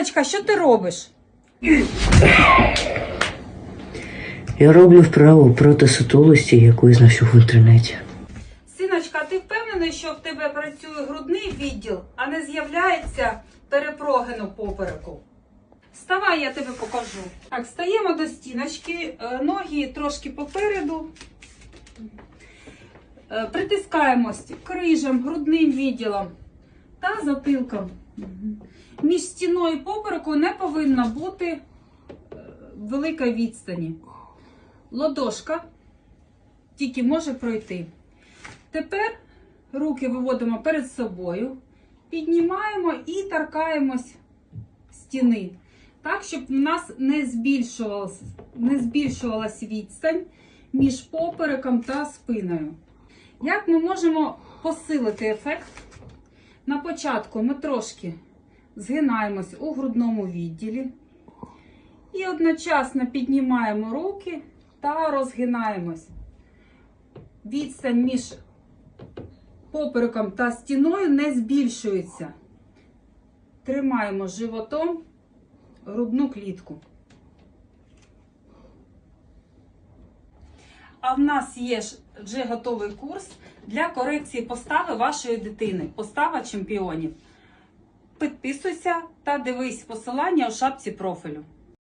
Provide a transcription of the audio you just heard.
Синочка, що ти робиш? Я роблю вправу проти сутулості, яку я знайшов в інтернеті. Синочка, ти впевнений, що в тебе працює грудний відділ, а не з'являється перепрогину попереку? Вставай, я тебе покажу. Так, стаємо до стіночки, е, ноги трошки попереду. Е, Притискаємось крижем, грудним відділом та затилком. Між стіною і попереку не повинна бути е, велика відстані. Ладошка тільки може пройти. Тепер руки виводимо перед собою, піднімаємо і торкаємось стіни. Так, щоб в нас не збільшувалась, не збільшувалась відстань між попереком та спиною. Як ми можемо посилити ефект? На початку ми трошки згинаємось у грудному відділі і одночасно піднімаємо руки та розгинаємось. Відстань між попереком та стіною не збільшується. Тримаємо животом грудну клітку. А в нас є вже готовий курс для корекції постави вашої дитини. Постава чемпіонів. Підписуйся та дивись посилання у шапці профілю.